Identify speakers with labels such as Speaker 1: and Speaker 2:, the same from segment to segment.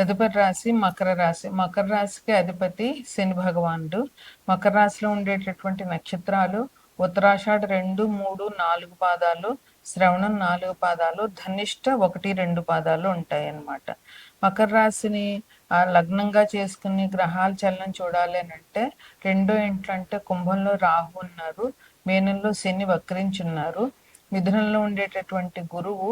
Speaker 1: తదుపరి రాశి మకర రాశి. మకర రాశికి అధిపతి శని భగవానుడు. మకర రాశిలో ఉండేటటువంటి నక్షత్రాలు ఉత్తరాషాఢ రెండు మూడు నాలుగు పాదాలు శ్రవణం నాలుగు పాదాలు ధనిష్ట ఒకటి రెండు పాదాలు ఉంటాయి అన్నమాట మకర రాశిని ఆ లగ్నంగా చేసుకుని గ్రహాల చలనం చూడాలి అని అంటే రెండో ఇంట్లో అంటే కుంభంలో రాహు ఉన్నారు. మేనంలో శని వక్రించున్నారు. మిథునంలో ఉండేటటువంటి గురువు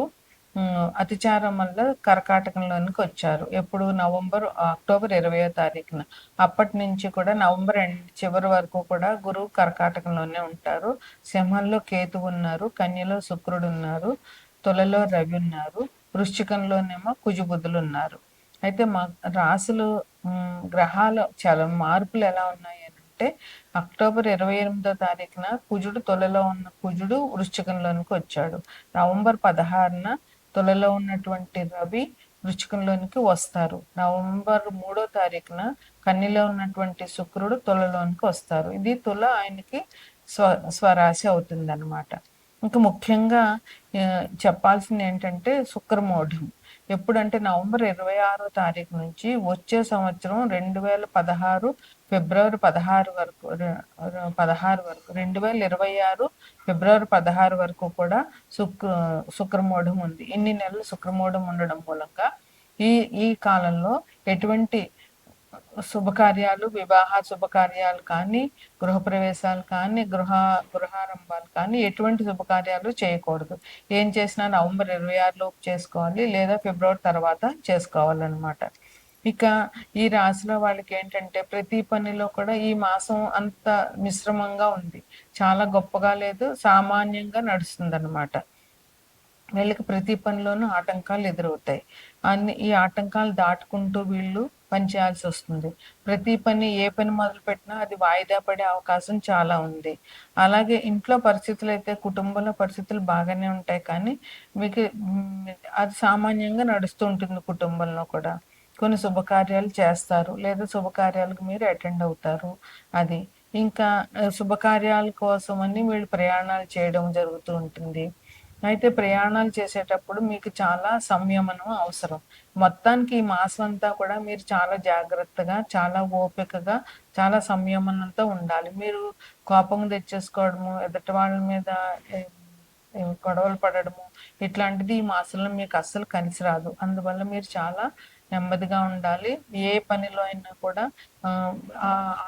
Speaker 1: అతిచారం వల్ల కర్కాటకంలోనికి వచ్చారు. ఎప్పుడు నవంబర్ అక్టోబర్ ఇరవయో తారీఖున. అప్పటి నుంచి కూడా నవంబర్ ఎండ్ చివరి వరకు కూడా గురువు కర్కాటకంలోనే ఉంటారు. సింహంలో కేతు ఉన్నారు కన్యలో శుక్రుడు ఉన్నారు తులలో రవి ఉన్నారు వృశ్చికంలోనేమో కుజుబుద్ధులు ఉన్నారు. అయితే మా రాసులు గ్రహాల చాలా మార్పులు ఎలా ఉన్నాయి అంటే అక్టోబర్ ఇరవై ఎనిమిదో తారీఖున కుజుడు తొలలో ఉన్న కుజుడు వృశ్చికంలోనికి వచ్చాడు. నవంబర్ పదహారున తులలో ఉన్నటువంటి రవి వృచ్చికంలోనికి వస్తారు. నవంబర్ మూడో తారీఖున కన్నిలో ఉన్నటువంటి శుక్రుడు తులలోనికి వస్తారు. ఇది తుల ఆయనకి స్వ స్వరాశి అవుతుంది అనమాట ఇంకా ముఖ్యంగా చెప్పాల్సింది ఏంటంటే శుక్రమోఢం. ఎప్పుడంటే నవంబర్ ఇరవై ఆరో తారీఖు నుంచి వచ్చే సంవత్సరం రెండు వేల పదహారు ఫిబ్రవరి పదహారు వరకు పదహారు వరకు రెండు వేల ఇరవై ఆరు ఫిబ్రవరి పదహారు వరకు కూడా శుక్ర శుక్రమూఢం ఉంది. ఇన్ని నెలలు శుక్రమూఢం ఉండడం మూలంగా ఈ ఈ కాలంలో ఎటువంటి శుభకార్యాలు వివాహ శుభకార్యాలు కానీ గృహప్రవేశాలు కానీ గృహ గృహారంభాలు కానీ ఎటువంటి శుభకార్యాలు చేయకూడదు. ఏం చేసినా నవంబర్ ఇరవై ఆరులోపు చేసుకోవాలి లేదా ఫిబ్రవరి తర్వాత చేసుకోవాలన్నమాట. ఇక ఈ రాశిలో వాళ్ళకి ఏంటంటే ప్రతి పనిలో కూడా ఈ మాసం అంత మిశ్రమంగా ఉంది. చాలా గొప్పగా లేదు సామాన్యంగా నడుస్తుంది అనమాట వీళ్ళకి ప్రతి పనిలోనూ ఆటంకాలు ఎదురవుతాయి. అన్ని ఈ ఆటంకాలు దాటుకుంటూ వీళ్ళు పని చేయాల్సి వస్తుంది. ప్రతి పని ఏ పని మొదలు పెట్టినా అది వాయిదా పడే అవకాశం చాలా ఉంది. అలాగే ఇంట్లో పరిస్థితులు అయితే కుటుంబంలో పరిస్థితులు బాగానే ఉంటాయి కానీ మీకు అది సామాన్యంగా నడుస్తూ ఉంటుంది కుటుంబంలో కూడా. కొన్ని శుభకార్యాలు చేస్తారు లేదా శుభకార్యాలకు మీరు అటెండ్ అవుతారు. అది ఇంకా శుభకార్యాల కోసం అని వీళ్ళు ప్రయాణాలు చేయడం జరుగుతూ ఉంటుంది. అయితే ప్రయాణాలు చేసేటప్పుడు మీకు చాలా సంయమనం అవసరం. మొత్తానికి ఈ మాసం అంతా కూడా మీరు చాలా జాగ్రత్తగా చాలా ఓపికగా చాలా సంయమనంతో ఉండాలి. మీరు కోపం తెచ్చేసుకోవడము ఎదుటి వాళ్ళ మీద గొడవలు పడడము ఇట్లాంటిది ఈ మాసంలో మీకు అస్సలు కలిసి రాదు. అందువల్ల మీరు చాలా నెమ్మదిగా ఉండాలి. ఏ పనిలో అయినా కూడా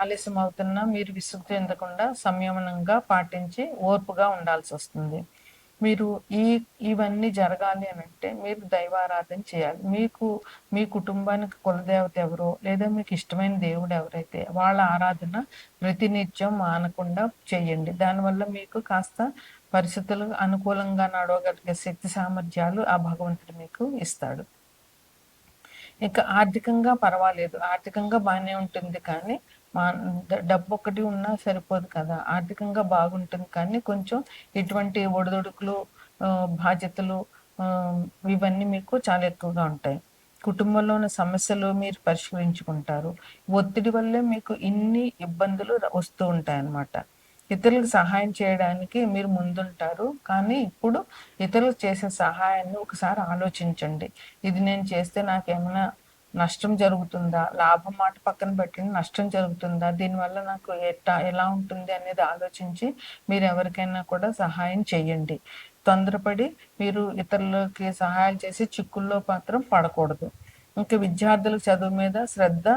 Speaker 1: ఆలస్యం అవుతున్నా మీరు విసుగు చెందకుండా సంయమనంగా పాటించి ఓర్పుగా ఉండాల్సి వస్తుంది మీరు ఈ ఇవన్నీ జరగాలి అని అంటే మీరు దైవారాధన చేయాలి. మీకు మీ కుటుంబానికి కులదేవత ఎవరో లేదా మీకు ఇష్టమైన దేవుడు ఎవరైతే వాళ్ళ ఆరాధన ప్రతినిత్యం మానకుండా చేయండి. దానివల్ల మీకు కాస్త పరిస్థితులు అనుకూలంగా నడవగలిగే శక్తి సామర్థ్యాలు ఆ భగవంతుడు మీకు ఇస్తాడు. ఇక ఆర్థికంగా పర్వాలేదు. ఆర్థికంగా బాగానే ఉంటుంది కానీ మా డబ్బు ఒకటి ఉన్నా సరిపోదు కదా. ఆర్థికంగా బాగుంటుంది కానీ కొంచెం ఇటువంటి ఒడిదుడుకులు బాధ్యతలు ఇవన్నీ మీకు చాలా ఎక్కువగా ఉంటాయి. కుటుంబంలో ఉన్న సమస్యలు మీరు పరిష్కరించుకుంటారు. ఒత్తిడి వల్లే మీకు ఇన్ని ఇబ్బందులు వస్తూ ఉంటాయి అన్నమాట ఇతరులకు సహాయం చేయడానికి మీరు ముందుంటారు కానీ ఇప్పుడు ఇతరులకు చేసే సహాయాన్ని ఒకసారి ఆలోచించండి. ఇది నేను చేస్తే నాకేమైనా నష్టం జరుగుతుందా? లాభం మాట పక్కన పెట్టండి నష్టం జరుగుతుందా? దీనివల్ల నాకు ఎట్టా ఎలా ఉంటుంది అనేది ఆలోచించి మీరు ఎవరికైనా కూడా సహాయం చేయండి. తొందరపడి మీరు ఇతరులకి సహాయం చేసి చిక్కుల్లో మాత్రం పడకూడదు. ఇంకా విద్యార్థులు చదువు మీద శ్రద్ధ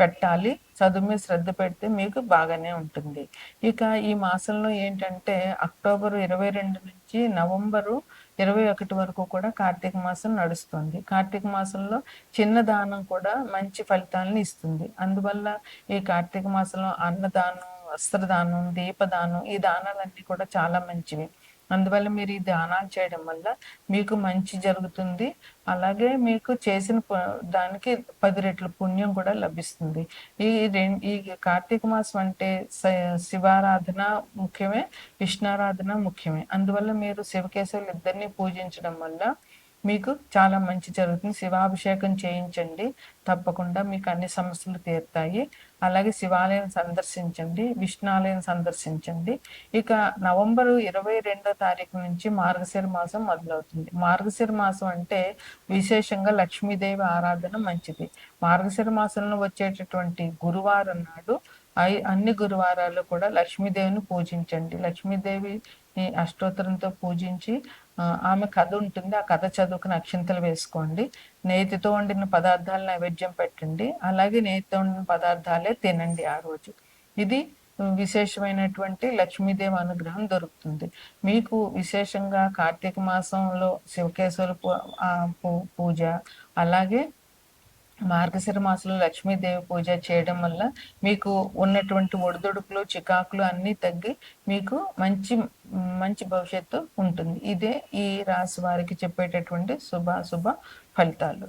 Speaker 1: పెట్టాలి. చదువు మీద శ్రద్ధ పెడితే మీకు బాగానే ఉంటుంది. ఇక ఈ మాసంలో ఏంటంటే అక్టోబర్ ఇరవై రెండు నుంచి నవంబరు ఇరవై ఒకటి వరకు కూడా కార్తీక మాసం నడుస్తుంది. కార్తీక మాసంలో చిన్న దానం కూడా మంచి ఫలితాలను ఇస్తుంది. అందువల్ల ఈ కార్తీక మాసంలో అన్నదానం వస్త్రదానం దీపదానం ఈ దానాలన్నీ కూడా చాలా మంచివి. అందువల్ల మీరు ఈ దానాలు చేయడం వల్ల మీకు మంచి జరుగుతుంది. అలాగే మీకు చేసిన ప- దానికి పది రెట్ల పుణ్యం కూడా లభిస్తుంది. ఈ రెం ఈ కార్తీక మాసం అంటే శివారాధన ముఖ్యమే విష్ణారాధన ముఖ్యమే. అందువల్ల మీరు శివకేశవులు ఇద్దరిని పూజించడం వల్ల మీకు చాలా మంచి జరుగుతుంది. శివాభిషేకం చేయించండి. తప్పకుండా మీకు అన్ని సమస్యలు తీరుతాయి. అలాగే శివాలయం సందర్శించండి. విష్ణాలయం సందర్శించండి. ఇక నవంబర్ ఇరవై రెండో తారీఖు నుంచి మార్గశిర మాసం మొదలవుతుంది. మార్గశిర మాసం అంటే విశేషంగా లక్ష్మీదేవి ఆరాధన మంచిది. మార్గశిర మాసంలో వచ్చేటటువంటి గురువారం నాడు అన్ని గురువారాలు కూడా లక్ష్మీదేవిని పూజించండి. లక్ష్మీదేవి అష్టోత్తరంతో పూజించి ఆమె కథ ఉంటుంది. ఆ కథ చదువుకుని అక్షింతలు వేసుకోండి. నేతితో వండిన పదార్థాలు నైవేద్యం పెట్టండి. అలాగే నేతితో వండిన పదార్థాలే తినండి ఆ రోజు. ఇది విశేషమైనటువంటి లక్ష్మీదేవి అనుగ్రహం దొరుకుతుంది. మీకు విశేషంగా కార్తీక మాసంలో శివకేశ్వర పూ- పూజ అలాగే మార్గశిర మాసంలో లక్ష్మీదేవి పూజ చేయడం వల్ల మీకు ఉన్నటువంటి ఒడిదొడుకులు చికాకులు అన్నీ తగ్గి మీకు మంచి మంచి భవిష్యత్తు ఉంటుంది. ఇదే ఈ రాశి వారికి చెప్పేటటువంటి శుభ శుభ ఫలితాలు.